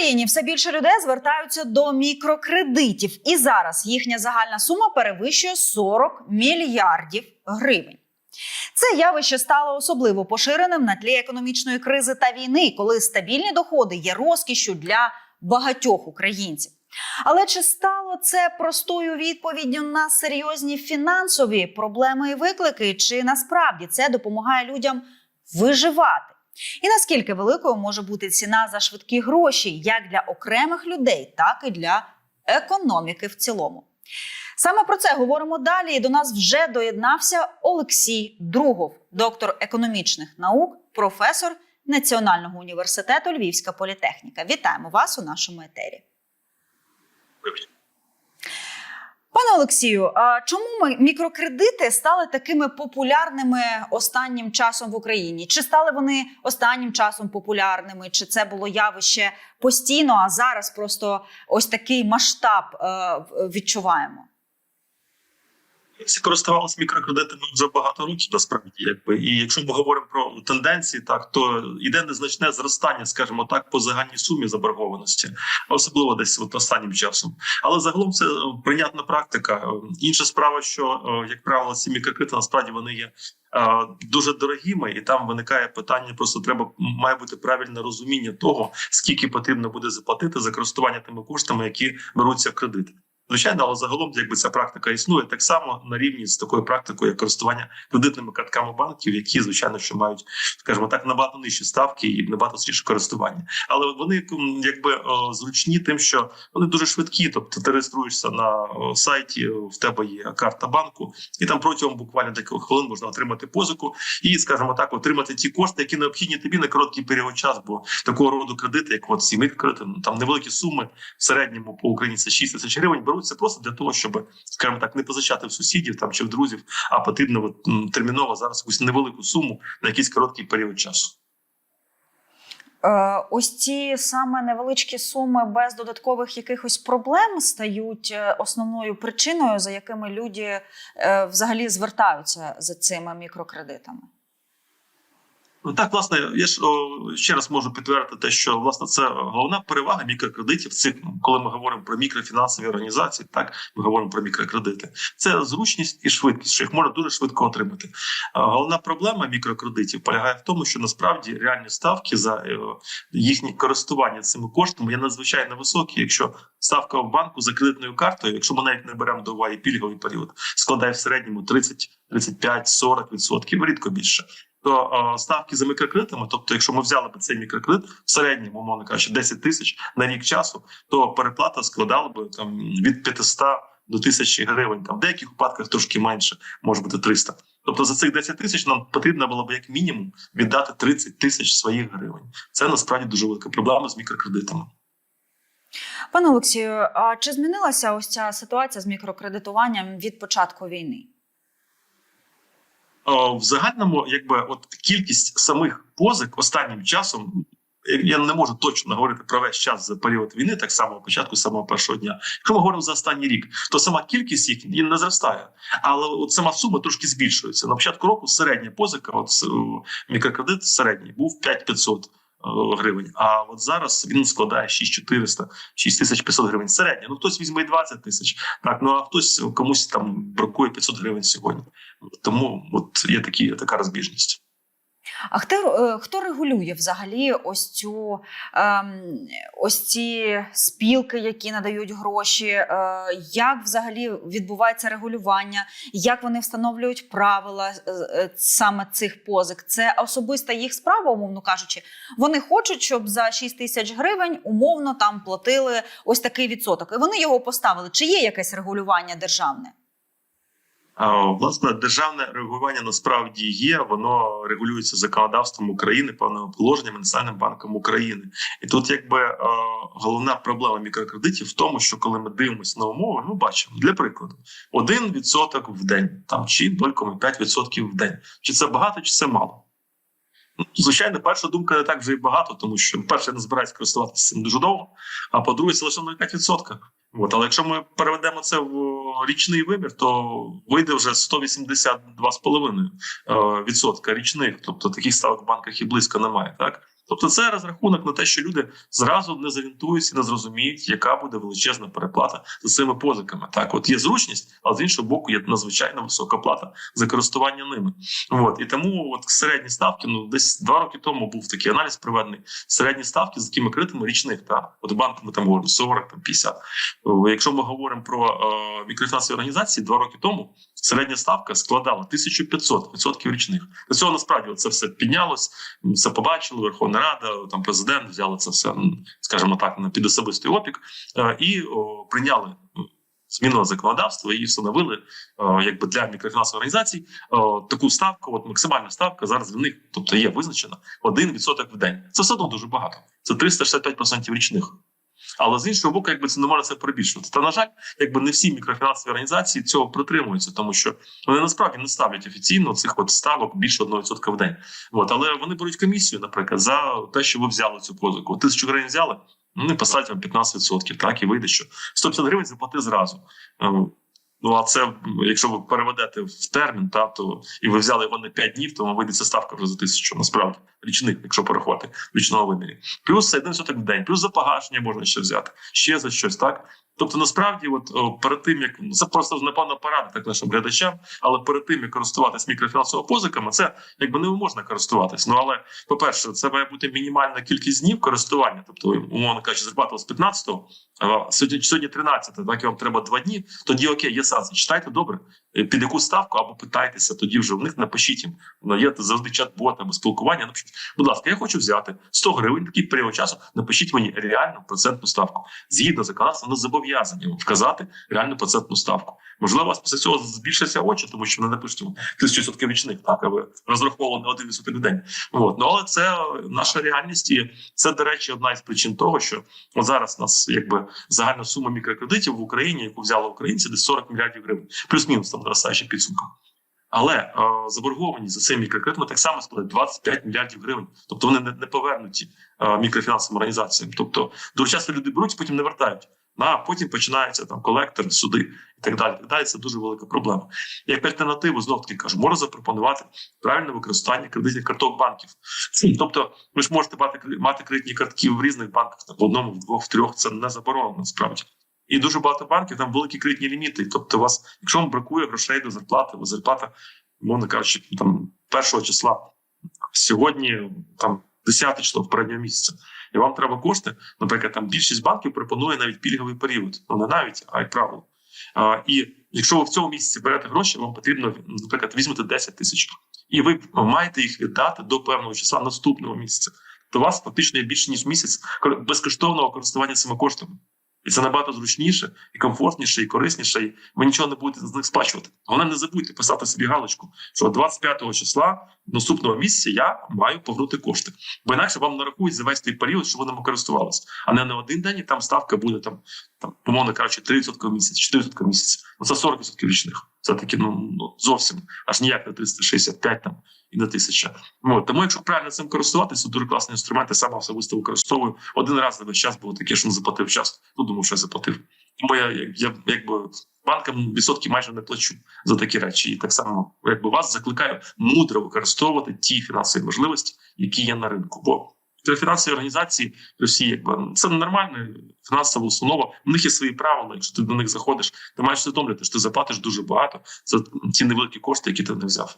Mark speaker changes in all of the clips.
Speaker 1: Україні все більше людей звертаються до мікрокредитів, і зараз їхня загальна сума перевищує 40 мільярдів гривень. Це явище стало особливо поширеним на тлі економічної кризи та війни, коли стабільні доходи є розкішшю для багатьох українців. Але чи стало це простою відповіддю на серйозні фінансові проблеми і виклики, чи насправді це допомагає людям виживати? І наскільки великою може бути ціна за швидкі гроші як для окремих людей, так і для економіки в цілому? Саме про це говоримо далі. І до нас вже доєднався Олексій Другов, доктор економічних наук, професор Національного університету Львівська політехніка. Вітаємо вас у нашому етері. Пане Олексію, а чому ми- мікрокредити стали такими популярними останнім часом в Україні? Чи стали вони останнім часом популярними? Чи це було явище постійно? А зараз просто ось такий масштаб е, відчуваємо?
Speaker 2: Всі користувалися мікрокредитами вже багато років, насправді, якби і якщо ми говоримо про тенденції, так то йде незначне зростання, скажімо так, по загальній сумі заборгованості, особливо десь от останнім часом. Але загалом це е, прийнятна практика. Е, Інша справа, що е, як правило, ці мікрокредити насправді вони є. Дуже дорогими, і там виникає питання. Просто треба має бути правильне розуміння того, скільки потрібно буде заплатити за користування тими коштами, які беруться в кредит. Звичайно, але загалом, якби ця практика існує так само на рівні з такою практикою, як користування кредитними картками банків, які звичайно що мають, скажімо так, набагато нижчі ставки і набагато слідше користування. Але вони якби зручні, тим, що вони дуже швидкі. Тобто, ти реєструєшся на сайті, в тебе є карта банку, і там протягом буквально декількох хвилин можна отримати позику і, скажімо так, отримати ті кошти, які необхідні тобі на короткий період часу. Бо такого роду кредити, як от сімейні кредити, ну там невеликі суми в середньому по Україні це 6 тисяч гривень. Беруться просто для того, щоб скажімо так, не позичати в сусідів там чи в друзів, а потрібно от, терміново зараз якусь невелику суму на якийсь короткий період часу.
Speaker 1: Е, ось ці саме невеличкі суми без додаткових якихось проблем стають е, основною причиною, за якими люди е, взагалі звертаються за цими мікрокредитами.
Speaker 2: Ну так, власне, я ж о, ще раз можу підтвердити те, що власне це головна перевага мікрокредитів. Цих коли ми говоримо про мікрофінансові організації, так ми говоримо про мікрокредити. Це зручність і швидкість, що їх можна дуже швидко отримати. Головна проблема мікрокредитів полягає в тому, що насправді реальні ставки за е, їхнє користування цими коштами є надзвичайно високі. Якщо ставка в банку за кредитною картою, якщо ми навіть не беремо до уваги пільговий період, складає в середньому 30, 35, 40 відсотків, рідко більше то е, ставки за мікрокредитами, тобто, якщо ми взяли б цей мікрокредит в середньому, умовно кажучи, 10 тисяч на рік часу, то переплата складала б там від 500 до 1000 гривень. Там в деяких випадках трошки менше, може бути 300. Тобто за цих 10 тисяч нам потрібно було б як мінімум віддати 30 тисяч своїх гривень. Це насправді дуже велика проблема з мікрокредитами.
Speaker 1: Пане Олексію, а чи змінилася ось ця ситуація з мікрокредитуванням від початку війни?
Speaker 2: О, в загальному, якби от кількість самих позик останнім часом. Я не можу точно говорити про весь час за період війни, так само початку, самого першого дня. Якщо ми говоримо за останній рік, то сама кількість їх не зростає, але от сама сума трошки збільшується. На початку року середня позика, от е, мікрокредит середній був 5500 е, гривень. А от зараз він складає 6400, 6500 гривень. Середня. Ну хтось візьме і 20 тисяч. Так, ну а хтось комусь там бракує 500 гривень сьогодні. Тому от є такі така розбіжність.
Speaker 1: А хто, е, хто регулює взагалі ось цю ем, ось ці спілки, які надають гроші? Е, як взагалі відбувається регулювання? Як вони встановлюють правила е, саме цих позик? Це особиста їх справа, умовно кажучи. Вони хочуть, щоб за 6 тисяч гривень умовно там платили ось такий відсоток, і вони його поставили. Чи є якесь регулювання державне?
Speaker 2: Власне, державне регулювання насправді є. Воно регулюється законодавством України, певними положеннями Національним банком України. І тут, якби е, головна проблема мікрокредитів в тому, що коли ми дивимося на умови, ми бачимо для прикладу 1% в день, там чи 0,5% в день. Чи це багато, чи це мало? Звичайно, перша думка не так вже і багато, тому що перше не збирається користуватися цим дуже довго. А по-друге, це лише 0,5%. От, але якщо ми переведемо це в річний вимір, то вийде вже 182,5% відсотка річних. Тобто таких ставок в банках і близько немає. Так Тобто, це розрахунок на те, що люди зразу не зорієнтуються, не зрозуміють, яка буде величезна переплата за цими позиками. Так, от є зручність, але з іншого боку, є надзвичайно висока плата за користування ними. От і тому, от середні ставки, ну десь два роки тому був такий аналіз проведений. Середні ставки з такими кредитами річних, так от банку ми там говоримо 40, там 50. Якщо ми говоримо про е, мікрофінансові організації, два роки тому середня ставка складала 1500% річних. До цього насправді це все піднялось, це побачили Верховна Рада, там президент взяли це все, скажімо так, на під особистий опік е, і прийняли зміну законодавства і встановили е, якби для мікрофінансових організацій о, таку ставку. От максимальна ставка зараз для них, тобто є визначена 1% в день. Це все одно дуже багато. Це 365% річних. Але з іншого боку, якби це не можна це перебільшувати. Та на жаль, якби не всі мікрофінансові організації цього притримуються, тому що вони насправді не ставлять офіційно цих от ставок більше 1% в день. От але вони беруть комісію, наприклад, за те, що ви взяли цю позику. Тисячу гривень взяли, вони поставлять вам 15%, так і вийде, що 150 гривень заплати зразу. Ну а це якщо ви переведете в термін, та то і ви взяли його на 5 днів, то вам вийде ця ставка вже за тисячу. Насправді річних, якщо порахувати в річному вимірі. Плюс один соток в день, плюс за погашення можна ще взяти, ще за щось, так. Тобто, насправді, от перед тим як це просто напевно порада так нашим глядачам, але перед тим як користуватись мікрофінансовими позиками, це якби не можна користуватись. Ну але по перше, це має бути мінімальна кількість днів користування, тобто умовно кажучи, зарплата з 15-го, а сьогодні сьогодні 13, так і вам треба два дні. Тоді окей, є санкції. Читайте добре, під яку ставку або питайтеся. Тоді вже в них напишіть їм. Є завжди чат-бот або спілкування. Напишіть, будь ласка, я хочу взяти 100 гривень такий період часу. Напишіть мені реальну процентну ставку. Згідно законодавства, вони зобов'язані вам вказати реальну процентну ставку. Можливо, у вас після цього збільшаться очі, тому що вони напишуть вам тисячу відсотків річних, так а ви розраховували один відсоток в день. От ну але це е, наша реальність, і це, до речі, одна із причин того, що от зараз у нас якби загальна сума мікрокредитів в Україні, яку взяли українці, десь 40 мільярдів гривень, плюс-мінус там наростаючи підсумком. Але е, заборгованість за цими мікрокредитами так само складає 25 мільярдів гривень. Тобто вони не, не повернуті е, мікрофінансовим організаціям. Тобто дуже часто люди беруть, потім не вертають. Ну, А потім починаються там колектори, суди і так далі. Так далі це дуже велика проблема. Як альтернативу знов таки кажу, можна запропонувати правильне використання кредитних карток банків. Тобто, ви ж можете мати мати кредитні картки в різних банках, там, в одному, в двох, в трьох. Це не заборонено насправді. І дуже багато банків там великі кредитні ліміти. Тобто, у вас, якщо вам бракує грошей до зарплати, ви зарплата, мовно кажучи, там першого числа сьогодні там 10 число в переднього місяця. І вам треба кошти. Наприклад, там більшість банків пропонує навіть пільговий період. Ну не навіть, а й правило. А, і якщо ви в цьому місяці берете гроші, вам потрібно, наприклад, візьмете 10 тисяч, і ви маєте їх віддати до певного числа наступного місяця. То у вас фактично є більше ніж місяць безкоштовного користування цими коштами. І це набагато зручніше, і комфортніше, і корисніше. І ви нічого не будете з них сплачувати. Головне, не забудьте писати собі галочку, що 25 числа наступного місяця я маю повернути кошти. Бо інакше вам нарахують за весь той період, що ви ними користувалися. А не на один день і там ставка буде там, там умовно кажучи, 3% в місяць, 4% в місяць. Ну це 40% річних. Це таки ну, ну зовсім аж ніяк не 365 там і на тисяча. Ну, тому, якщо правильно цим користуватися, дуже класний інструмент, я сам особисто використовую. Один раз за весь час було таке, що не заплатив час. Ну думав, що я заплатив. Тому я, я, я якби банкам відсотки майже не плачу за такі речі. І так само, якби вас закликаю мудро використовувати ті фінансові можливості, які є на ринку. Бо фінансові організації Росії, якби це нормальна фінансова установа. У них є свої правила. Якщо ти до них заходиш, ти маєш усвідомлювати, що ти заплатиш дуже багато за ті невеликі кошти, які ти не взяв.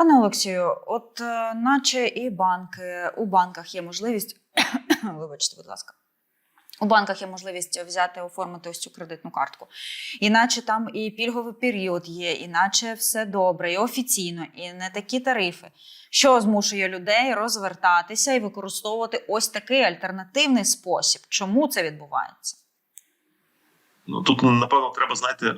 Speaker 1: Пане Олексію, от е, наче і банки, у банках є можливість, вибачте, будь ласка. У банках є можливість взяти, оформити ось цю кредитну картку. Іначе там і пільговий період є, іначе все добре, і офіційно, і не такі тарифи, що змушує людей розвертатися і використовувати ось такий альтернативний спосіб. Чому це відбувається?
Speaker 2: Ну тут напевно треба знаєте, е,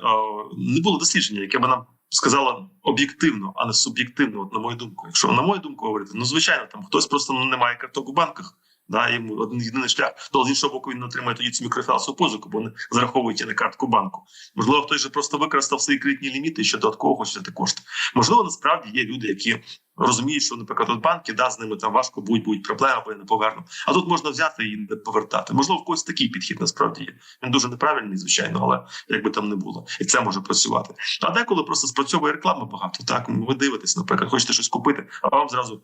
Speaker 2: не було дослідження, яке би нам сказало об'єктивно, а не суб'єктивно. От на мою думку, якщо на мою думку говорити, ну звичайно, там хтось просто ну, не має карток у банках. Да, йому один єдиний шлях, то з іншого боку він отримає тоді цю мікрофінансову позику, бо не зараховують на картку банку. Можливо, хтось же просто використав свої кредитні ліміти ще додатково хоче взяти кошти. Можливо, насправді є люди, які розуміють, що, наприклад, от банки да, з ними там важко будуть будуть проблеми, бо я не поверну. А тут можна взяти і не повертати. Можливо, в когось такий підхід насправді є. Він дуже неправильний, звичайно, але як би там не було, і це може працювати. А деколи просто спрацьовує реклама багато. Так ви дивитесь, наприклад, хочете щось купити, а вам зразу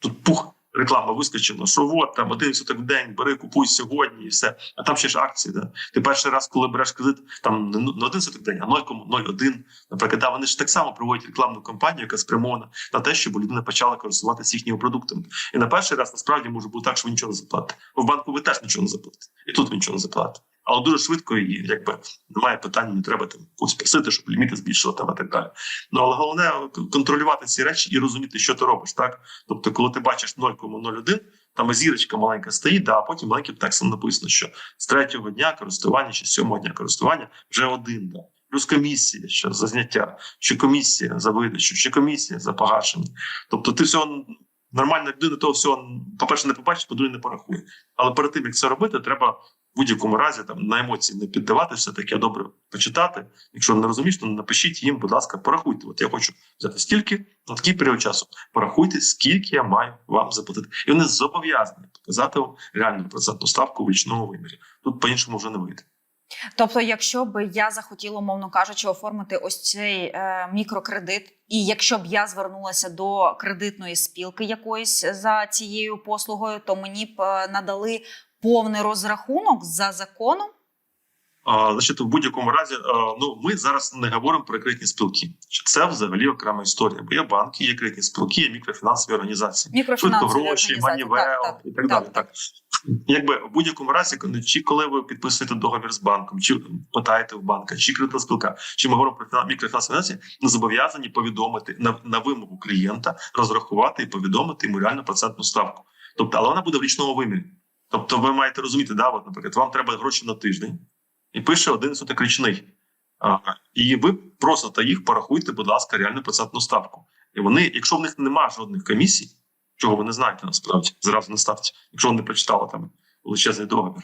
Speaker 2: тут пух. Реклама вискочила, що от там один суток в день, бери, купуй сьогодні і все. А там ще ж акції. Да? Ти перший раз, коли береш кредит, там не ну- не один суток в день, а 0,01. Наприклад, да, вони ж так само проводять рекламну кампанію, яка спрямована на те, щоб людина почала користуватися їхніми продуктами. І на перший раз насправді може бути так, що він нічого не заплатить. В банку ви теж нічого не заплатите, і тут він нічого не заплатите. Але дуже швидко і якби немає питань, не треба там когось просити, щоб ліміти збільшили там і так далі. Ну але головне контролювати ці речі і розуміти, що ти робиш. Так, тобто, коли ти бачиш 0,01, там зірочка маленька стоїть, да, а потім маленьким текстом написано, що з третього дня користування чи з сьомого дня користування вже один. Да. Плюс комісія що за зняття, чи комісія за видачу, чи комісія за погашення. Тобто, ти всього нормальна людина, того всього, по-перше, не побачиш, по-друге, не порахує. Але перед тим як це робити, треба будь-якому разі там на емоції не піддаватися, таке добре почитати. Якщо не розумієш, то напишіть їм, будь ласка, порахуйте. От я хочу взяти стільки на такий період часу. Порахуйте, скільки я маю вам заплатити. І вони зобов'язані показати вам реальну процентну ставку в річному вимірі. Тут по-іншому вже не вийде.
Speaker 1: Тобто, якщо б я захотіла, умовно кажучи, оформити ось цей е, мікрокредит, і якщо б я звернулася до кредитної спілки якоїсь за цією послугою, то мені б е, надали повний розрахунок за законом.
Speaker 2: А, значить, в будь-якому разі, а, ну ми зараз не говоримо про кредитні спілки. Це взагалі окрема історія. Бо є банки, є кредитні спілки, є мікрофінансові організації. Швидко гроші, манівел
Speaker 1: Так, так,
Speaker 2: і так далі. Так, якби в будь-якому разі, чи коли ви підписуєте договір з банком, чи питаєте в банка, чи кредитна спілка, чи ми говоримо про фіна- мікрофінансові організації, зобов'язані повідомити на, на вимогу клієнта, розрахувати і повідомити йому реальну процентну ставку. Тобто, але вона буде в річному вимірі. Тобто, ви маєте розуміти, да, от, наприклад, вам треба гроші на тиждень, і пише один соток річний. А, і ви просите їх, порахуйте, будь ласка, реальну процентну ставку. І вони, якщо в них немає жодних комісій, чого ви не знаєте насправді, зразу не ставте, якщо ви не прочитали там величезний договір,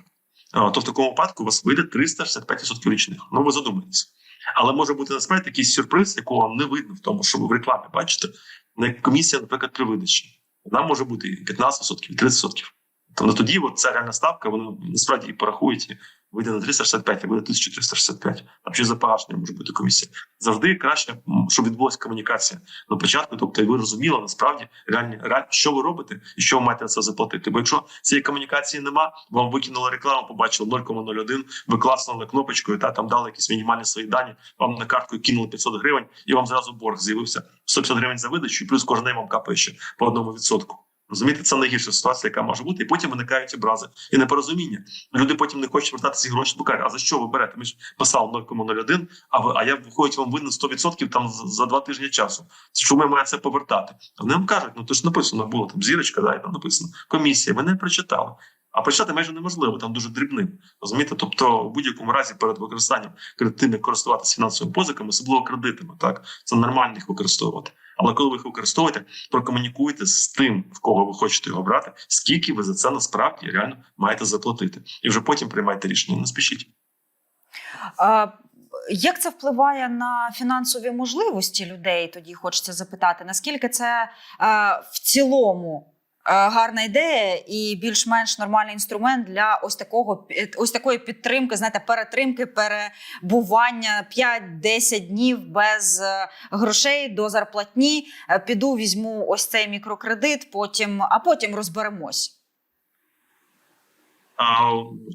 Speaker 2: а, то в такому випадку у вас вийде 365% річних. Ну ви задумаєтесь. Але може бути насправді якийсь сюрприз, якого не видно в тому, що ви в рекламі бачите, на комісія, наприклад, при видачі. Вона може бути і 15%, і 30%. Тобто тоді от ця реальна ставка, вони насправді і порахують, вийде на 365, а буде 1365. Там ще за погашення може бути комісія. Завжди краще, щоб відбулася комунікація на початку. Тобто, і ви розуміли насправді реальні, реальні, що ви робите і що ви маєте на це заплатити. Бо якщо цієї комунікації нема, вам викинули рекламу, побачили 0,01, ви класнули кнопочкою, та там дали якісь мінімальні свої дані, вам на картку кинули 500 гривень, і вам зразу борг з'явився 150 гривень за видачу, і плюс кожен день вам капає ще по одному відсотку. Розумієте, це найгірша ситуація, яка може бути, і потім виникають образи і непорозуміння. Люди потім не хочуть вертати ці гроші, бо кажуть, а за що ви берете? Ми ж писали 0,01, а ви а я виходить вам винен 100% там за, два тижні часу. Чому я маю це повертати? Вони вам кажуть, ну то ж написано було там зірочка, да, і там написано комісія. Ви не прочитали. А прочитати майже неможливо, там дуже дрібним. Розумієте? Тобто, в будь-якому разі перед використанням кредитами користуватися фінансовими позиками, особливо кредитами, так це нормально їх використовувати. Але коли ви їх використовуєте, прокомунікуйте з тим, в кого ви хочете його брати, скільки ви за це насправді реально маєте заплатити, і вже потім приймайте рішення. Не спішіть.
Speaker 1: А, як це впливає на фінансові можливості людей? Тоді хочеться запитати, наскільки це е, в цілому гарна ідея і більш-менш нормальний інструмент для ось такого пі- ось такої підтримки, знаєте, перетримки, перебування 5-10 днів без е, грошей до зарплатні. Е, Піду, візьму ось цей мікрокредит, потім, а потім розберемось.
Speaker 2: А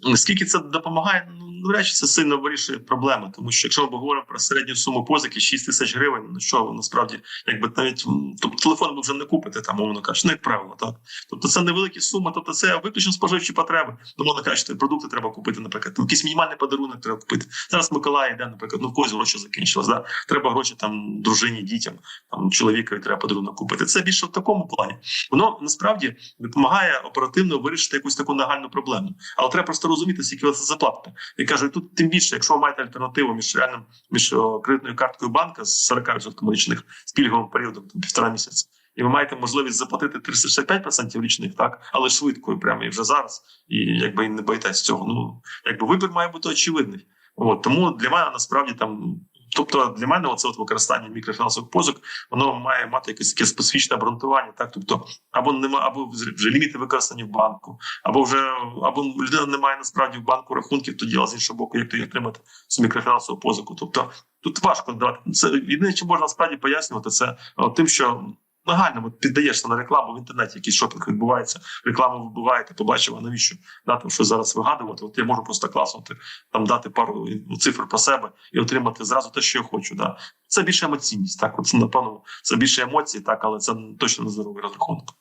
Speaker 2: наскільки це допомагає? Ну навряд чи це сильно вирішує проблеми, тому що якщо ми говоримо про середню суму позики 6 тисяч гривень, ну що насправді, якби навіть тобто телефон ви вже не купите, там умовно кажучи, ну як правило, так тобто це невеликі суми, тобто це виключно споживчі потреби. Ну можна кажучи, продукти треба купити, наприклад, там якийсь мінімальний подарунок треба купити. Зараз Миколай йде, наприклад, ну в когось гроші закінчились, да? треба гроші там дружині, дітям, там чоловікові треба подарунок купити. Це більше в такому плані. Воно насправді допомагає оперативно вирішити якусь таку нагальну проблему. Але треба просто розуміти, скільки ви це заплатите. І кажу, тут тим більше, якщо ви маєте альтернативу між реальним між кредитною карткою банка з 40% річних з пільговим періодом півтора місяця. І ви маєте можливість заплатити 365% річних, так, але швидко, і прямо і вже зараз, і якби і не боїтесь цього. Ну якби вибір має бути очевидний. От тому для мене насправді там. Тобто для мене оце от використання мікрофінансових позик, воно має мати якесь таке специфічне обґрунтування. Так, тобто, або нема, або вже ліміти використані в банку, або вже або людина не має насправді в банку рахунків, тоді а з іншого боку, як тоді отримати цю мікрофінансову позику. Тобто тут важко давати. Це єдине, що можна справді пояснювати, це тим, що Нагально от піддаєшся на рекламу в інтернеті, якийсь шопінг відбувається, рекламу вибуває. побачив, а навіщо дати що зараз вигадувати? От я можу просто класнути, там дати пару цифр про себе і отримати зразу те, що я хочу. Да. Це більше емоційність. Так, от напевно, це більше емоцій, так, але це точно не здоровий розрахунок.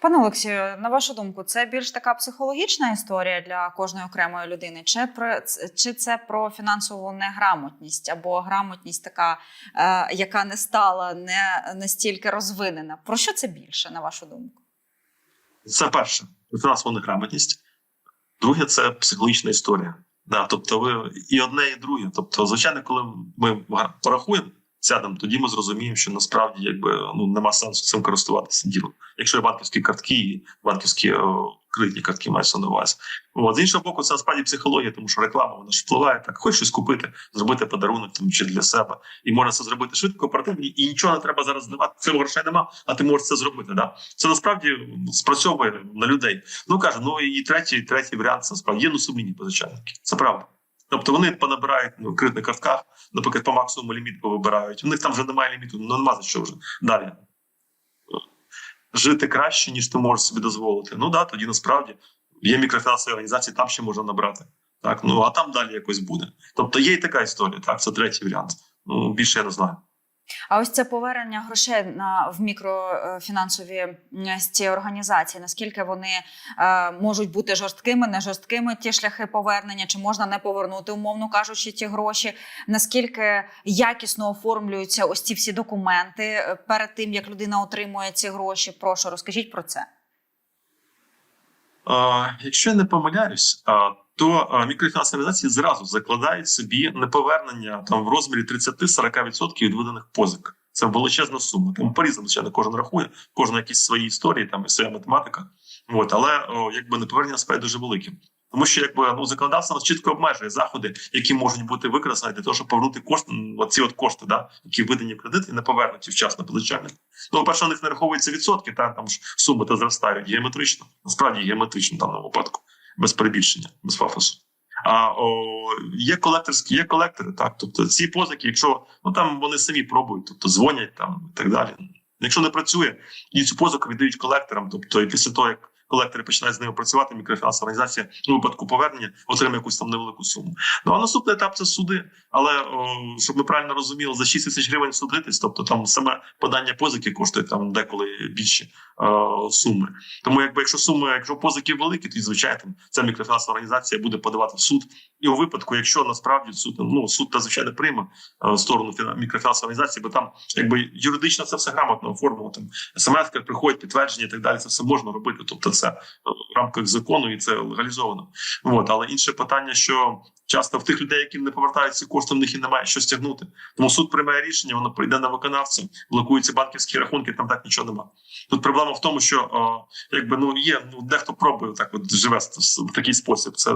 Speaker 1: Пане Олексію, на вашу думку, це більш така психологічна історія для кожної окремої людини, чи про чи це про фінансову неграмотність або грамотність, така, е, яка не стала не настільки розвинена? Про що це більше, на вашу думку?
Speaker 2: Це перше фінансова неграмотність. Друге це психологічна історія. Да, тобто, ви і одне, і друге. Тобто, звичайно, коли ми порахуємо, сядемо, тоді ми зрозуміємо, що насправді якби ну нема сенсу цим користуватися ділом. Якщо банківські картки і банківські о, кредитні картки мається на увазі. От з іншого боку, це насправді психологія, тому що реклама вона ж впливає. Так, хочеш щось купити, зробити подарунок там чи для себе, і можна це зробити швидко, оперативно, і нічого не треба зараз здавати. Цього грошей нема, а ти можеш це зробити. Да? Це насправді спрацьовує на людей. Ну каже, ну і третій, третій варіант це справді є носумінні позичальники. Це правда. Тобто вони понабирають ну, в кредитних картках, наприклад, по максимуму ліміт повибирають. У них там вже немає ліміту, ну нема за що вже далі. Жити краще, ніж ти можеш собі дозволити. Ну да, тоді насправді є мікрофінансові організації, там ще можна набрати. Так, ну а там далі якось буде. Тобто є і така історія. Так, це третій варіант. Ну більше я не знаю.
Speaker 1: А ось це повернення грошей на в мікрофінансові ці організації. Наскільки вони е, можуть бути жорсткими, не жорсткими ті шляхи повернення, чи можна не повернути, умовно кажучи, ті гроші? Наскільки якісно оформлюються ось ці всі документи перед тим, як людина отримує ці гроші? Прошу розкажіть про це.
Speaker 2: Якщо я не помиляюсь, то мікрофінансові організації зразу закладають собі неповернення там в розмірі 30-40% від виданих позик. Це величезна сума. Там по-різному звичайно, кожен рахує, кожен якісь свої історії, там і своя математика. От, але о, якби неповернення справді дуже велике. Тому що якби ну законодавство нас чітко обмежує заходи, які можуть бути використані для того, щоб повернути кошти, оці от кошти, да, які видані в кредит і не повернуті вчасно позичальник. Ну, по-перше, у них не раховуються відсотки, та там ж суми то зростають геометрично, насправді геометрично в даному випадку, без перебільшення, без пафосу. А о, є колекторські, є колектори, так. Тобто ці позики, якщо ну там вони самі пробують, тобто дзвонять там і так далі. Якщо не працює, і цю позику віддають колекторам, тобто і після того, як колектори починають з ними працювати, мікрофінансова організація у випадку повернення отримає якусь там невелику суму. Ну а наступний етап це суди. Але о, щоб ми правильно розуміли, за 6 тисяч гривень судитись, тобто там саме подання позики коштує там деколи більше о, суми. Тому, якби якщо суми, якщо позики великі, то звичайно ця мікрофінансова організація буде подавати в суд. І у випадку, якщо насправді суд ну суд та звичайно прийме в сторону мікрофінансової організації, бо там якби юридично це все грамотно оформлено. Там смс приходять підтвердження і так далі. Це все можна робити. Тобто, це в рамках закону і це легалізовано. От але інше питання, що часто в тих людей, які не повертаються кошти, в них і немає що стягнути. Тому суд приймає рішення, воно прийде на виконавця, блокуються банківські рахунки. Там так нічого немає. Тут проблема в тому, що о, якби ну є ну дехто пробує так, от живе в такий спосіб. Це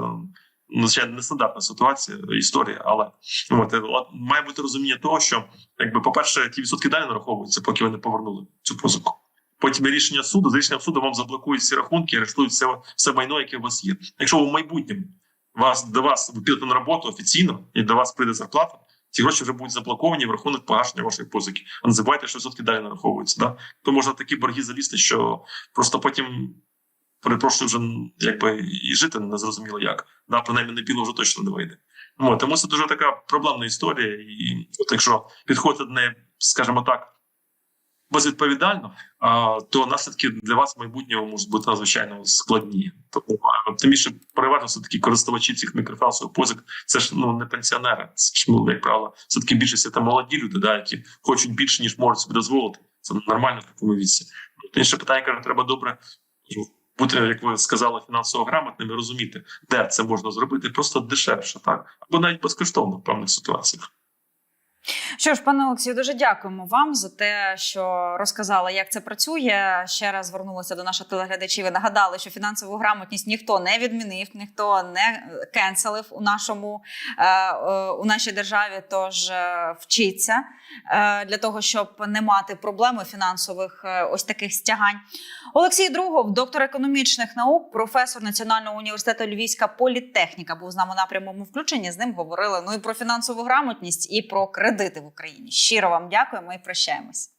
Speaker 2: Ну, звичайно, нестандартна ситуація, історія, але от, от має бути розуміння того, що якби, по-перше, ті відсотки далі нараховуються, поки ви не повернули цю позику. Потім рішення суду, з рішенням суду вам заблокують всі рахунки, арештують все, все майно, яке у вас є. Якщо в майбутньому вас до вас ви на роботу офіційно і до вас прийде зарплата, ці гроші вже будуть заблоковані в рахунок погашення вашої позики. А не забувайте, що відсотки далі нараховуються. Да? То можна такі борги залізти, що просто потім. Перепрошую, вже якби і жити не зрозуміло як. Да, принаймні на біло вже точно не вийде. Ну, тому це дуже така проблемна історія. І от якщо підходити до неї, скажімо так, безвідповідально, а, то наслідки для вас в майбутньому можуть бути надзвичайно складні. Тому тим більше переважно все таки користувачі цих мікрофінансових позик, це ж ну не пенсіонери, це ж ну, як правило, все таки більшість це молоді люди, да, які хочуть більше ніж можуть собі дозволити. Це нормально в такому віці. Інше питання каже, треба добре бути, як ви сказали, фінансово грамотним і розуміти, де це можна зробити, просто дешевше, так або навіть безкоштовно в певних ситуаціях.
Speaker 1: Що ж, пане Олексію, дуже дякуємо вам за те, що розказали, як це працює. Ще раз звернулися до наших телеглядачів і нагадали, що фінансову грамотність ніхто не відмінив, ніхто не кенселив у нашому у нашій державі. Тож вчиться для того, щоб не мати проблеми фінансових ось таких стягань. Олексій Другов, доктор економічних наук, професор Національного університету Львівська політехніка, був з нами на прямому включенні. З ним говорили ну і про фінансову грамотність, і про кредити в Україні. Щиро вам дякуємо і прощаємось.